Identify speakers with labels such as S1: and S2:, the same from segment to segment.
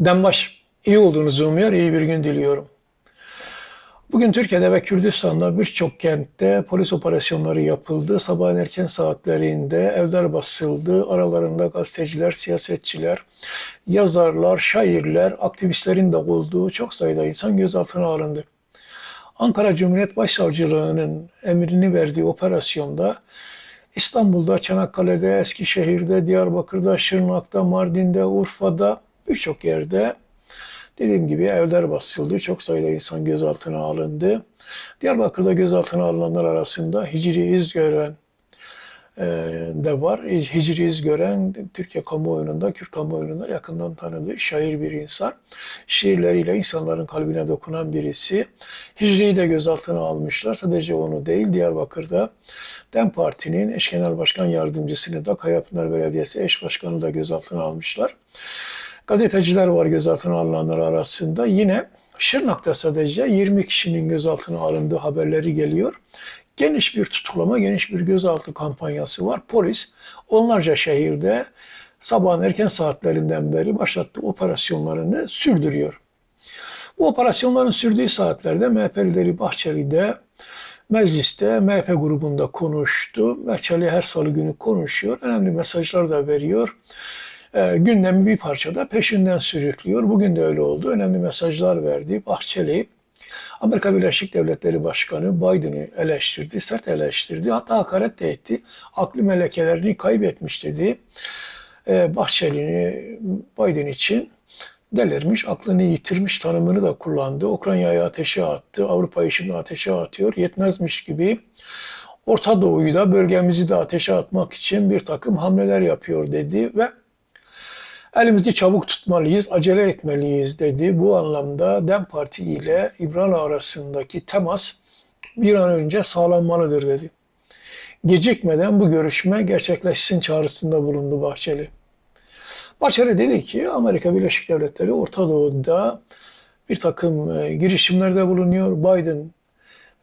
S1: Denbaş, iyi olduğunuzu umuyor, iyi bir gün diliyorum. Bugün Türkiye'de ve Kürdistan'da birçok kentte polis operasyonları yapıldı. Sabahın erken saatlerinde evler basıldı. Aralarında gazeteciler, siyasetçiler, yazarlar, şairler, aktivistlerin de olduğu çok sayıda insan gözaltına alındı. Ankara Cumhuriyet Başsavcılığı'nın emrini verdiği operasyonda İstanbul'da, Çanakkale'de, Eskişehir'de, Diyarbakır'da, Şırnak'ta, Mardin'de, Urfa'da birçok yerde dediğim gibi evler basıldı. Çok sayıda insan gözaltına alındı. Diyarbakır'da gözaltına alınanlar arasında Hicri İzgören e, de var. Hicri İzgören Türkiye kamuoyunda, Kürt kamuoyunda yakından tanıdığı şair bir insan. Şiirleriyle insanların kalbine dokunan birisi. Hicri'yi de gözaltına almışlar. Sadece onu değil Diyarbakır'da DEM Parti'nin eş genel başkan yardımcısını da Kayapınar Belediyesi eş başkanı da gözaltına almışlar. Gazeteciler var gözaltına alınanlar arasında. Yine Şırnak'ta sadece 20 kişinin gözaltına alındığı haberleri geliyor. Geniş bir tutuklama, geniş bir gözaltı kampanyası var. Polis onlarca şehirde sabahın erken saatlerinden beri başlattığı operasyonlarını sürdürüyor. Bu operasyonların sürdüğü saatlerde MHP lideri Bahçeli de mecliste MHP grubunda konuştu. Bahçeli her salı günü konuşuyor. Önemli mesajlar da veriyor e, gündemi bir parçada peşinden sürüklüyor. Bugün de öyle oldu. Önemli mesajlar verdi. Bahçeli, Amerika Birleşik Devletleri Başkanı Biden'ı eleştirdi, sert eleştirdi. Hatta hakaret de etti. Aklı melekelerini kaybetmiş dedi. E, Bahçeli'ni Biden için delirmiş, aklını yitirmiş tanımını da kullandı. Ukrayna'yı ateşe attı, Avrupa'yı şimdi ateşe atıyor. Yetmezmiş gibi Orta Doğu'yu da bölgemizi de ateşe atmak için bir takım hamleler yapıyor dedi ve Elimizi çabuk tutmalıyız, acele etmeliyiz dedi. Bu anlamda DEM Parti ile İbrana arasındaki temas bir an önce sağlanmalıdır dedi. Gecikmeden bu görüşme gerçekleşsin çağrısında bulundu Bahçeli. Bahçeli dedi ki Amerika Birleşik Devletleri Orta Doğu'da bir takım e, girişimlerde bulunuyor. Biden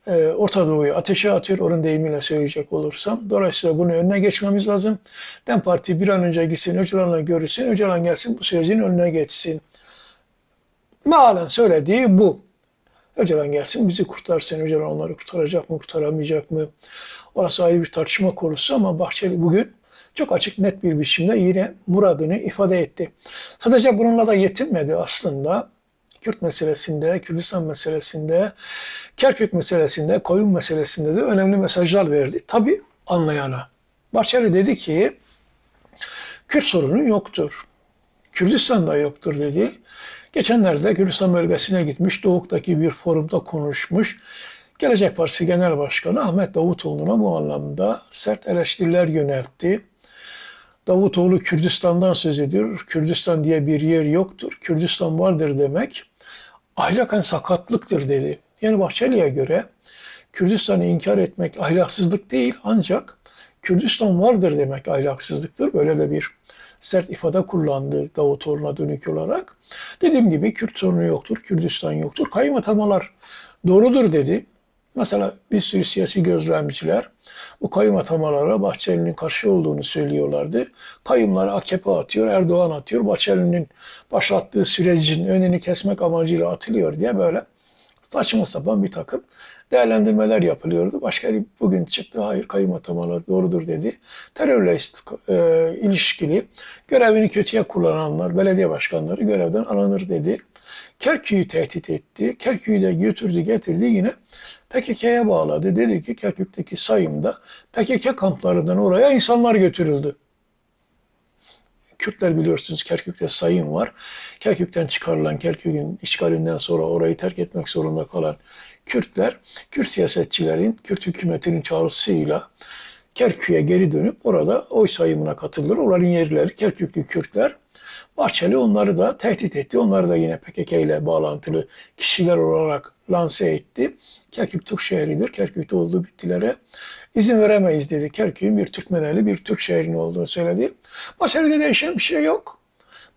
S1: e, Orta Doğu'yu ateşe atıyor. Onun deyimiyle söyleyecek olursam. Dolayısıyla bunu önüne geçmemiz lazım. DEM Parti bir an önce gitsin, Öcalan'la görüşsün, Öcalan gelsin bu sürecin önüne geçsin. Mealen söylediği bu. Öcalan gelsin bizi kurtarsın. Öcalan onları kurtaracak mı, kurtaramayacak mı? Orası ayrı bir tartışma konusu ama Bahçeli bugün çok açık net bir biçimde yine muradını ifade etti. Sadece bununla da yetinmedi aslında. Kürt meselesinde, Kürdistan meselesinde, Kerkük meselesinde, koyun meselesinde de önemli mesajlar verdi. Tabi anlayana. Bahçeli dedi ki, Kürt sorunu yoktur. Kürdistan'da yoktur dedi. Geçenlerde Kürdistan bölgesine gitmiş, Doğuk'taki bir forumda konuşmuş. Gelecek Partisi Genel Başkanı Ahmet Davutoğlu'na bu anlamda sert eleştiriler yöneltti. Davutoğlu Kürdistan'dan söz ediyor. Kürdistan diye bir yer yoktur. Kürdistan vardır demek ahlaken sakatlıktır dedi. Yani Bahçeli'ye göre Kürdistan'ı inkar etmek ahlaksızlık değil ancak Kürdistan vardır demek ahlaksızlıktır. Böyle de bir sert ifade kullandı Davutoğlu'na dönük olarak. Dediğim gibi Kürt sorunu yoktur, Kürdistan yoktur. Kayyum atamalar doğrudur dedi. Mesela bir sürü siyasi gözlemciler bu kayyum atamalara Bahçeli'nin karşı olduğunu söylüyorlardı. Kayyumları AKP atıyor, Erdoğan atıyor. Bahçeli'nin başlattığı sürecin önünü kesmek amacıyla atılıyor diye böyle saçma sapan bir takım değerlendirmeler yapılıyordu. Başka bugün çıktı hayır kayyum atamalar doğrudur dedi. Terörle ilişkili görevini kötüye kullananlar, belediye başkanları görevden alınır dedi. Kerkük'ü tehdit etti. Kerkük'ü de götürdü getirdi yine PKK'ya bağladı. Dedi ki Kerkük'teki sayımda PKK kamplarından oraya insanlar götürüldü. Kürtler biliyorsunuz Kerkük'te sayım var. Kerkük'ten çıkarılan, Kerkük'ün işgalinden sonra orayı terk etmek zorunda kalan Kürtler, Kürt siyasetçilerin, Kürt hükümetinin çağrısıyla Kerkük'e geri dönüp orada oy sayımına katıldılar. Oranın yerleri Kerküklü Kürtler Bahçeli onları da tehdit etti. Onları da yine PKK ile bağlantılı kişiler olarak lanse etti. Kerkük Türk şehridir. Kerkük'te olduğu bitkilere izin veremeyiz dedi. Kerkük'ün bir Türkmeneli bir Türk şehrin olduğunu söyledi. Bahçeli'de değişen bir şey yok.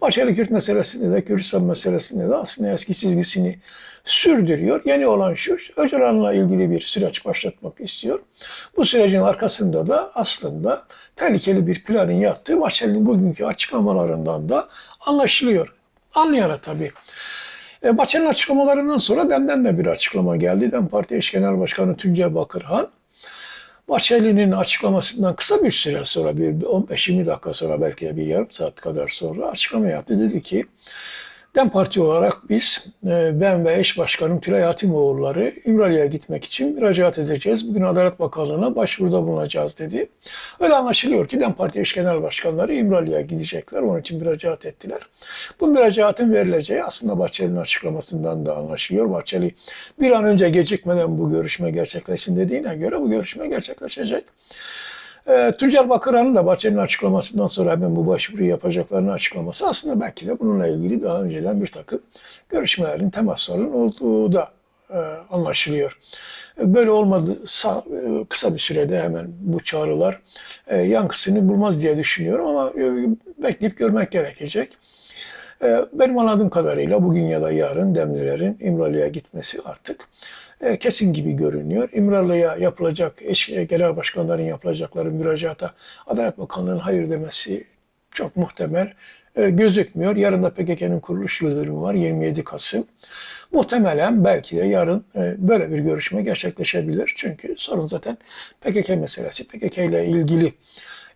S1: Bahçeli Kürt meselesinde de Kürdistan meselesinde de aslında eski çizgisini sürdürüyor. Yeni olan şu, Öcalan'la ilgili bir süreç başlatmak istiyor. Bu sürecin arkasında da aslında tehlikeli bir planın yattığı Bahçeli'nin bugünkü açıklamalarından da anlaşılıyor. Anlayarak tabii. E, Bahçeli'nin açıklamalarından sonra DEM'den de bir açıklama geldi. DEM Parti Eş Genel Başkanı Tuncay Bakırhan, Bahçeli'nin açıklamasından kısa bir süre sonra, bir 15-20 dakika sonra belki de bir yarım saat kadar sonra açıklama yaptı. Dedi ki, DEM Parti olarak biz, e, ben ve eş başkanım Tülay Hatimoğulları İmralı'ya gitmek için müracaat edeceğiz. Bugün Adalet Bakanlığı'na başvuruda bulunacağız dedi. Öyle anlaşılıyor ki DEM Parti eş genel başkanları İmralı'ya gidecekler. Onun için müracaat ettiler. Bu müracaatın verileceği aslında Bahçeli'nin açıklamasından da anlaşılıyor. Bahçeli bir an önce gecikmeden bu görüşme gerçekleşsin dediğine göre bu görüşme gerçekleşecek. E, Tuncer Bakıran'ın da Bahçeli'nin açıklamasından sonra hemen bu başvuruyu yapacaklarını açıklaması aslında belki de bununla ilgili daha önceden bir takım görüşmelerin, temasların olduğu da e, anlaşılıyor. Böyle olmadıysa e, kısa bir sürede hemen bu çağrılar e, yankısını bulmaz diye düşünüyorum ama e, bekleyip görmek gerekecek. E, benim anladığım kadarıyla bugün ya da yarın Demlilerin İmralı'ya gitmesi artık kesin gibi görünüyor. İmralı'ya yapılacak, eş e, genel başkanların yapılacakları müracaata Adalet Bakanlığı'nın hayır demesi çok muhtemel e, gözükmüyor. Yarın da PKK'nın kuruluş yıldönümü var 27 Kasım. Muhtemelen belki de yarın böyle bir görüşme gerçekleşebilir. Çünkü sorun zaten PKK meselesi. PKK ile ilgili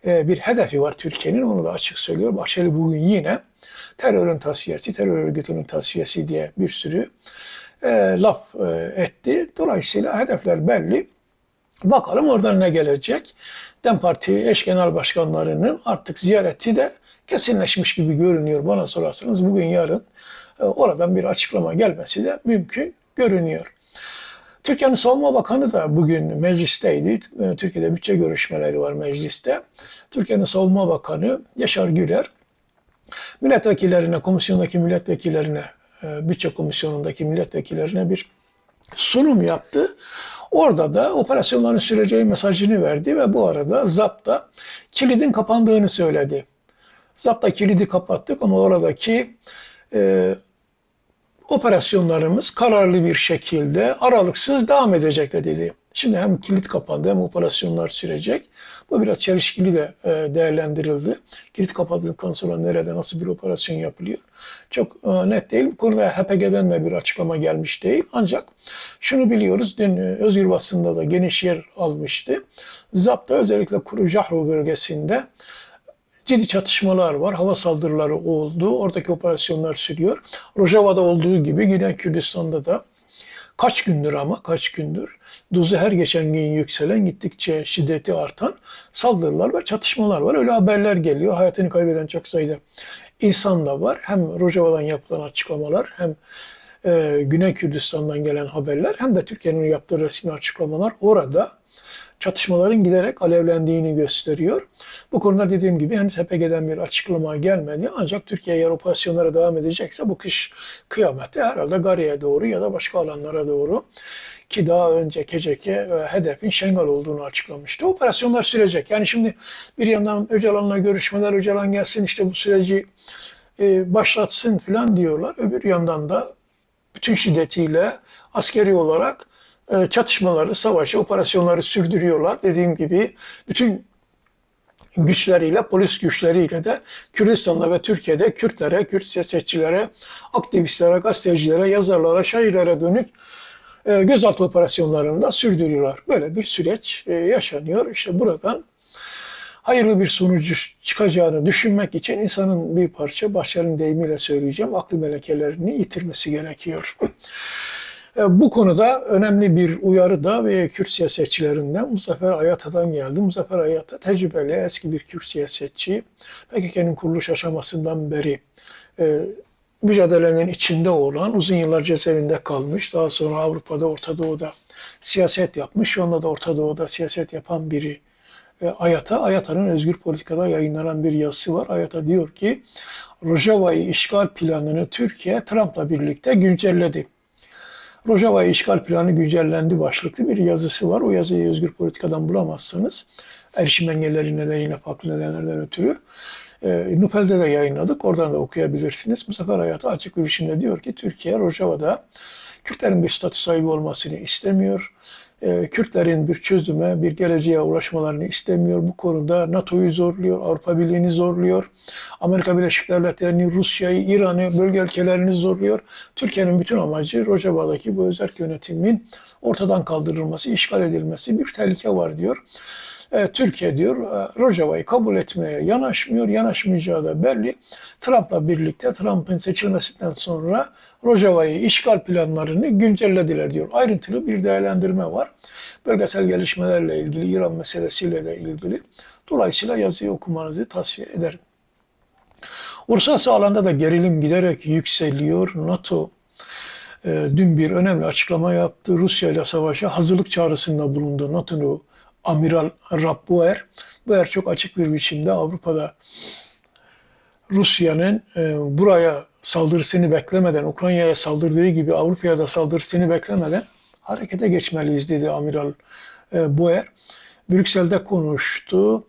S1: bir hedefi var Türkiye'nin. Onu da açık söylüyor. Bahçeli bugün yine terörün tasfiyesi, terör örgütünün tasfiyesi diye bir sürü e, laf e, etti. Dolayısıyla hedefler belli. Bakalım oradan ne gelecek. DEM Parti eş genel başkanlarının artık ziyareti de kesinleşmiş gibi görünüyor bana sorarsanız. Bugün yarın e, oradan bir açıklama gelmesi de mümkün görünüyor. Türkiye'nin Savunma Bakanı da bugün meclisteydi. E, Türkiye'de bütçe görüşmeleri var mecliste. Türkiye'nin Savunma Bakanı Yaşar Güler milletvekillerine, komisyondaki milletvekillerine bütçe komisyonundaki milletvekillerine bir sunum yaptı. Orada da operasyonların süreceği mesajını verdi ve bu arada ZAP'ta kilidin kapandığını söyledi. ZAP'ta kilidi kapattık ama oradaki e, operasyonlarımız kararlı bir şekilde aralıksız devam edecek dedi. Şimdi hem kilit kapandı hem operasyonlar sürecek. Bu biraz çelişkili de e, değerlendirildi. Kilit kapatıldıktan sonra nerede nasıl bir operasyon yapılıyor? Çok e, net değil. Bu konuda HPG'den de bir açıklama gelmiş değil. Ancak şunu biliyoruz. Dün e, Özgür basında da geniş yer almıştı. ZAP'ta özellikle Kuru Cahru bölgesinde ciddi çatışmalar var. Hava saldırıları oldu. Oradaki operasyonlar sürüyor. Rojava'da olduğu gibi Güney Kürdistan'da da kaç gündür ama kaç gündür dozu her geçen gün yükselen gittikçe şiddeti artan saldırılar ve çatışmalar var. Öyle haberler geliyor. Hayatını kaybeden çok sayıda insan da var. Hem Rojava'dan yapılan açıklamalar hem e, Güney Kürdistan'dan gelen haberler hem de Türkiye'nin yaptığı resmi açıklamalar orada çatışmaların giderek alevlendiğini gösteriyor. Bu konuda dediğim gibi henüz HPG'den bir açıklama gelmedi. Ancak Türkiye eğer operasyonlara devam edecekse bu kış kıyamette herhalde Gari'ye doğru ya da başka alanlara doğru ki daha önce KCK e, hedefin Şengal olduğunu açıklamıştı. Operasyonlar sürecek. Yani şimdi bir yandan Öcalan'la görüşmeler, Öcalan gelsin işte bu süreci e, başlatsın falan diyorlar. Öbür yandan da bütün şiddetiyle askeri olarak çatışmaları, savaşı, operasyonları sürdürüyorlar. Dediğim gibi bütün güçleriyle, polis güçleriyle de Kürdistan'da ve Türkiye'de Kürtlere, Kürt siyasetçilere, aktivistlere, gazetecilere, yazarlara, şairlere dönük e, gözaltı operasyonlarını da sürdürüyorlar. Böyle bir süreç e, yaşanıyor. İşte buradan hayırlı bir sonucu çıkacağını düşünmek için insanın bir parça Bahçeli'nin deyimiyle söyleyeceğim aklı melekelerini yitirmesi gerekiyor. E, bu konuda önemli bir uyarı da ve Kürt siyasetçilerinden Muzaffer Ayata'dan geldi. Muzaffer Ayata tecrübeli eski bir Kürt siyasetçi. PKK'nın kuruluş aşamasından beri e, mücadelenin içinde olan, uzun yıllar cezaevinde kalmış, daha sonra Avrupa'da, Orta Doğu'da siyaset yapmış, şu anda da Orta Doğu'da siyaset yapan biri e, Ayata. Ayata'nın Özgür Politika'da yayınlanan bir yazısı var. Ayata diyor ki, Rojava'yı işgal planını Türkiye Trump'la birlikte güncelledi. Rojava işgal planı güncellendi başlıklı bir yazısı var. O yazıyı Özgür Politika'dan bulamazsanız erişim engelleri nedeniyle farklı nedenlerden ötürü e, Nupel'de de yayınladık. Oradan da okuyabilirsiniz. Bu sefer hayata açık bir biçimde diyor ki Türkiye Rojava'da Kürtlerin bir statü sahibi olmasını istemiyor. E, Kürtlerin bir çözüme, bir geleceğe ulaşmalarını istemiyor. Bu konuda NATO'yu zorluyor, Avrupa Birliği'ni zorluyor, Amerika Birleşik Devletleri'ni, Rusya'yı, İran'ı, bölge ülkelerini zorluyor. Türkiye'nin bütün amacı Rojava'daki bu özel yönetimin ortadan kaldırılması, işgal edilmesi bir tehlike var diyor. E, Türkiye diyor e, Rojava'yı kabul etmeye yanaşmıyor. Yanaşmayacağı da belli. Trump'la birlikte Trump'ın seçilmesinden sonra Rojava'yı işgal planlarını güncellediler diyor. Ayrıntılı bir değerlendirme var. Bölgesel gelişmelerle ilgili, İran meselesiyle de ilgili. Dolayısıyla yazıyı okumanızı tavsiye ederim. Uluslararası alanda da gerilim giderek yükseliyor. NATO e, dün bir önemli açıklama yaptı. Rusya ile savaşa hazırlık çağrısında bulundu. NATO'nun Amiral Rabbuer. Buer çok açık bir biçimde Avrupa'da Rusya'nın e, buraya saldırısını beklemeden, Ukrayna'ya saldırdığı gibi Avrupa'ya da saldırısını beklemeden harekete geçmeliyiz dedi Amiral e, Boer. Brüksel'de konuştu.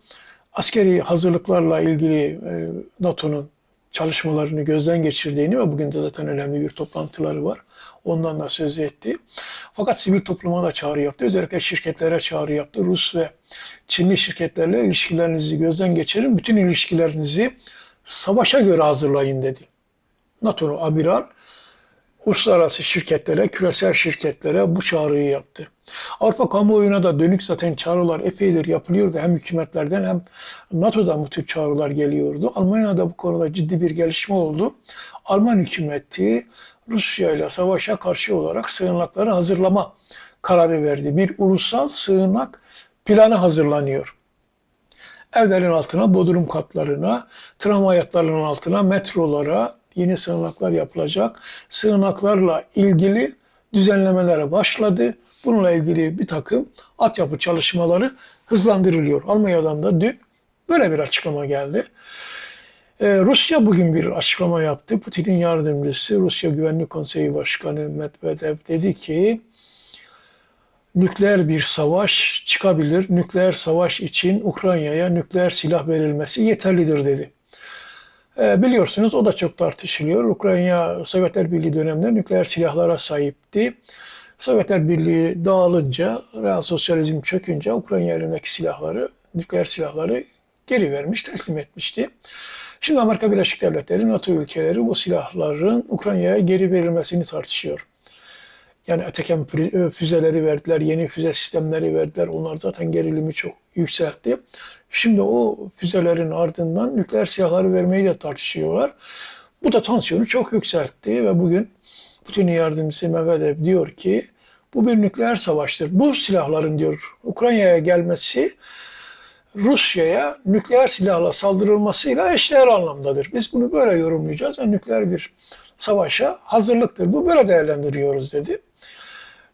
S1: Askeri hazırlıklarla ilgili e, NATO'nun çalışmalarını gözden geçirdiğini ve bugün de zaten önemli bir toplantıları var. Ondan da söz etti. Fakat sivil topluma da çağrı yaptı. Özellikle şirketlere çağrı yaptı. Rus ve Çinli şirketlerle ilişkilerinizi gözden geçirin. Bütün ilişkilerinizi savaşa göre hazırlayın dedi. NATO'nun amiral uluslararası şirketlere, küresel şirketlere bu çağrıyı yaptı. Avrupa kamuoyuna da dönük zaten çağrılar epeydir yapılıyordu. Hem hükümetlerden hem NATO'dan bu tür çağrılar geliyordu. Almanya'da bu konuda ciddi bir gelişme oldu. Alman hükümeti Rusya ile savaşa karşı olarak sığınakları hazırlama kararı verdi. Bir ulusal sığınak planı hazırlanıyor. Evlerin altına, bodrum katlarına, tramvay hatlarının altına, metrolara yeni sığınaklar yapılacak. Sığınaklarla ilgili düzenlemelere başladı. Bununla ilgili bir takım altyapı çalışmaları hızlandırılıyor. Almanya'dan da dün böyle bir açıklama geldi. Ee, Rusya bugün bir açıklama yaptı. Putin'in yardımcısı Rusya Güvenlik Konseyi Başkanı Medvedev dedi ki nükleer bir savaş çıkabilir. Nükleer savaş için Ukrayna'ya nükleer silah verilmesi yeterlidir dedi. E, biliyorsunuz o da çok tartışılıyor. Ukrayna Sovyetler Birliği döneminde nükleer silahlara sahipti. Sovyetler Birliği dağılınca, real sosyalizm çökünce Ukrayna elindeki silahları, nükleer silahları geri vermiş, teslim etmişti. Şimdi Amerika Birleşik Devletleri, NATO ülkeleri bu silahların Ukrayna'ya geri verilmesini tartışıyor. Yani Atacam füzeleri verdiler, yeni füze sistemleri verdiler. Onlar zaten gerilimi çok yükseltti. Şimdi o füzelerin ardından nükleer silahları vermeyi de tartışıyorlar. Bu da tansiyonu çok yükseltti ve bugün Putin'in yardımcısı Medvedev diyor ki bu bir nükleer savaştır. Bu silahların diyor Ukrayna'ya gelmesi Rusya'ya nükleer silahla saldırılmasıyla eşdeğer anlamdadır. Biz bunu böyle yorumlayacağız ve nükleer bir savaşa hazırlıktır. Bu böyle değerlendiriyoruz dedi.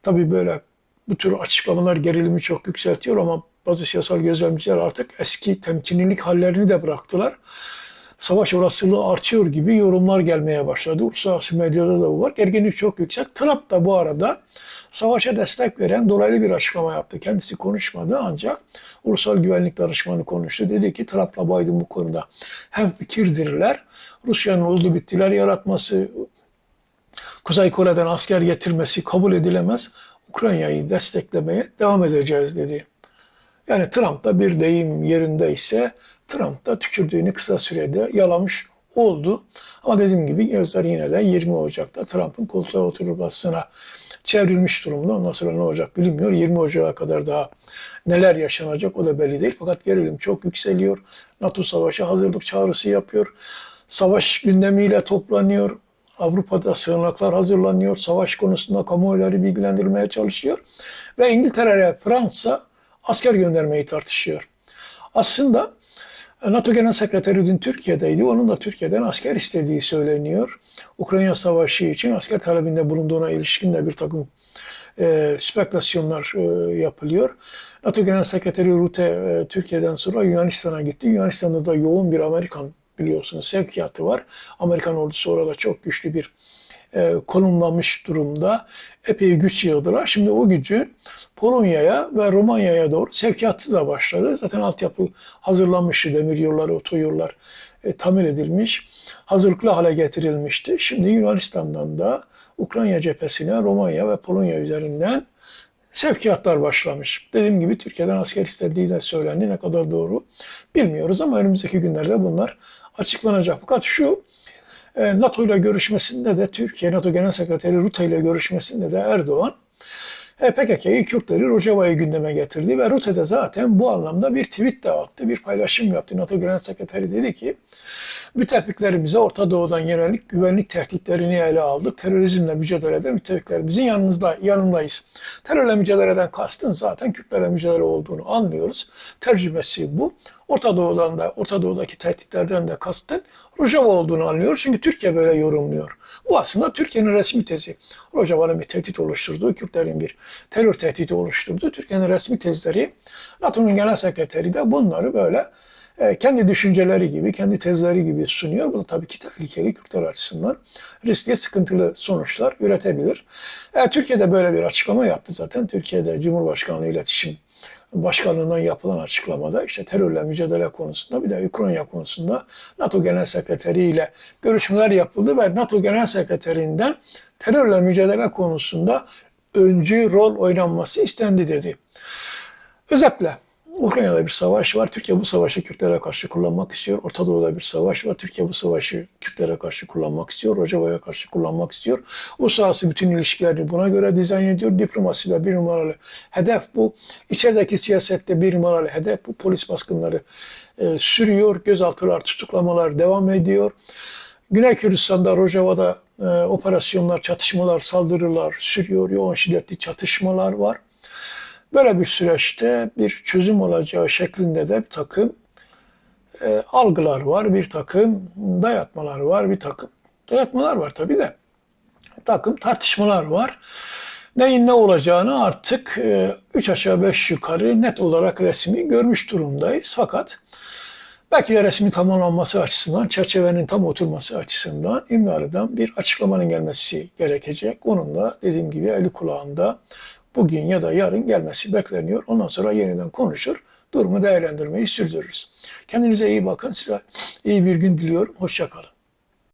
S1: Tabii böyle bu tür açıklamalar gerilimi çok yükseltiyor ama bazı siyasal gözlemciler artık eski temkinlilik hallerini de bıraktılar. Savaş olasılığı artıyor gibi yorumlar gelmeye başladı. Uluslararası medyada da bu var. Gerginlik çok yüksek. Trump da bu arada savaşa destek veren dolaylı bir açıklama yaptı. Kendisi konuşmadı ancak Ulusal Güvenlik Danışmanı konuştu. Dedi ki Trump'la Biden bu konuda hem fikirdirler. Rusya'nın oldu bittiler yaratması, Kuzey Kore'den asker getirmesi kabul edilemez. Ukrayna'yı desteklemeye devam edeceğiz dedi. Yani Trump da bir deyim yerindeyse Trump da tükürdüğünü kısa sürede yalamış oldu. Ama dediğim gibi gözler yine de 20 Ocak'ta Trump'ın koltuğa oturulmasına çevrilmiş durumda. Ondan sonra ne olacak bilinmiyor. 20 Ocak'a kadar daha neler yaşanacak o da belli değil. Fakat gerilim çok yükseliyor. NATO savaşa hazırlık çağrısı yapıyor. Savaş gündemiyle toplanıyor. Avrupa'da sığınaklar hazırlanıyor. Savaş konusunda kamuoyları bilgilendirmeye çalışıyor. Ve İngiltere, Fransa asker göndermeyi tartışıyor. Aslında NATO Genel Sekreteri dün Türkiye'deydi. Onun da Türkiye'den asker istediği söyleniyor. Ukrayna Savaşı için asker talebinde bulunduğuna ilişkin de bir takım e, spekülasyonlar e, yapılıyor. NATO Genel Sekreteri Rutte e, Türkiye'den sonra Yunanistan'a gitti. Yunanistan'da da yoğun bir Amerikan biliyorsunuz sevkiyatı var. Amerikan ordusu orada çok güçlü bir e, konumlanmış durumda. Epey güç yığdılar. Şimdi o gücü Polonya'ya ve Romanya'ya doğru sevkiyatı da başladı. Zaten altyapı hazırlanmıştı. Demir yolları, otoyollar e, tamir edilmiş. Hazırlıklı hale getirilmişti. Şimdi Yunanistan'dan da Ukrayna cephesine Romanya ve Polonya üzerinden sevkiyatlar başlamış. Dediğim gibi Türkiye'den asker istediği de söylendi. Ne kadar doğru bilmiyoruz ama önümüzdeki günlerde bunlar açıklanacak. Fakat şu NATO ile görüşmesinde de Türkiye NATO Genel Sekreteri Rutte ile görüşmesinde de Erdoğan e, PKK'yı, Kürtleri, Rojava'yı gündeme getirdi ve Rutte de zaten bu anlamda bir tweet de attı, bir paylaşım yaptı. NATO Genel Sekreteri dedi ki, müttefiklerimize Orta Doğu'dan yönelik güvenlik tehditlerini ele aldık. Terörizmle mücadelede müttefiklerimizin yanınızda, yanındayız. Terörle mücadeleden kastın zaten Kürtlerle mücadele olduğunu anlıyoruz. Tercümesi bu. Orta Doğu'dan da, Orta Doğu'daki tehditlerden de kastın Rojava olduğunu anlıyoruz. Çünkü Türkiye böyle yorumluyor. Bu aslında Türkiye'nin resmi tezi. Rojava'nın bir tehdit oluşturduğu, Kürtlerin bir terör tehdidi oluşturduğu Türkiye'nin resmi tezleri. NATO'nun genel sekreteri de bunları böyle e, kendi düşünceleri gibi, kendi tezleri gibi sunuyor. Bu da tabii ki tehlikeli Kürtler açısından riskli, sıkıntılı sonuçlar üretebilir. E, Türkiye'de böyle bir açıklama yaptı zaten. Türkiye'de Cumhurbaşkanlığı İletişim Başkanlığından yapılan açıklamada işte terörle mücadele konusunda bir de Ukrayna konusunda NATO Genel Sekreteri ile görüşmeler yapıldı ve NATO Genel Sekreterinden terörle mücadele konusunda öncü rol oynanması istendi dedi. Özetle Ukrayna'da bir savaş var. Türkiye bu savaşı Kürtlere karşı kullanmak istiyor. Orta Doğu'da bir savaş var. Türkiye bu savaşı Kürtlere karşı kullanmak istiyor. Rojava'ya karşı kullanmak istiyor. Uluslararası bütün ilişkilerini buna göre dizayn ediyor. Diplomaside bir numaralı hedef bu. İçerideki siyasette bir numaralı hedef bu. Polis baskınları e, sürüyor. Gözaltılar, tutuklamalar devam ediyor. Güney Kürdistan'da, Rojava'da e, operasyonlar, çatışmalar, saldırılar sürüyor. Yoğun şiddetli çatışmalar var. Böyle bir süreçte bir çözüm olacağı şeklinde de bir takım e, algılar var, bir takım dayatmalar var, bir takım dayatmalar var tabii de bir takım tartışmalar var. Neyin ne olacağını artık e, üç aşağı beş yukarı net olarak resmi görmüş durumdayız. Fakat belki de resmi tamamlanması açısından, çerçevenin tam oturması açısından İmralı'dan bir açıklamanın gelmesi gerekecek. Onun da dediğim gibi eli kulağında bugün ya da yarın gelmesi bekleniyor. Ondan sonra yeniden konuşur, durumu değerlendirmeyi sürdürürüz. Kendinize iyi bakın. Size iyi bir gün diliyorum. Hoşçakalın.